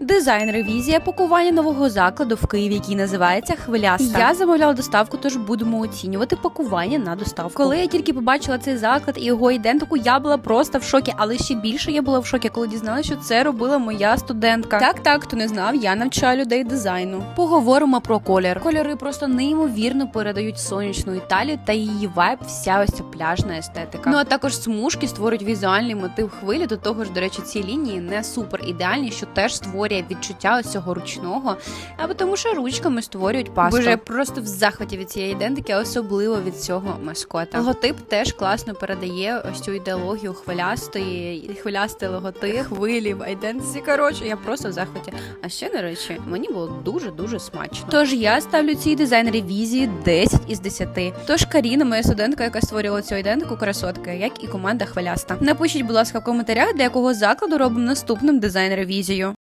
Дизайн ревізія пакування нового закладу в Києві, який називається Хвиляста. Я замовляла доставку, тож будемо оцінювати пакування на доставку. Коли я тільки побачила цей заклад і його ідентику, я була просто в шокі, але ще більше я була в шокі, коли дізналася, що це робила моя студентка. Так, так, хто не знав, я навчаю людей дизайну. Поговоримо про колір. Кольори просто неймовірно передають сонячну Італію та її вайб, вся ось ця пляжна естетика. Ну а також смужки створюють візуальний мотив хвилі. До того ж, до речі, ці лінії не супер ідеальні, що теж створює відчуття ось цього ручного, або тому, що ручками створюють пасту. Боже, я просто в захваті від цієї ідентики, особливо від цього маскота. Логотип теж класно передає ось цю ідеологію хвилястої, хвилястий логотип, хвилі, айдентиці. Коротше, я просто в захваті. А ще, до речі, мені було дуже дуже смачно. Тож я ставлю цій дизайн ревізії 10 із 10. Тож Каріна, моя студентка, яка створювала цю ідентику, красотка, як і команда хвиляста. Напишіть, будь ласка, в коментарях, для якого закладу робимо наступним дизайн ревізію.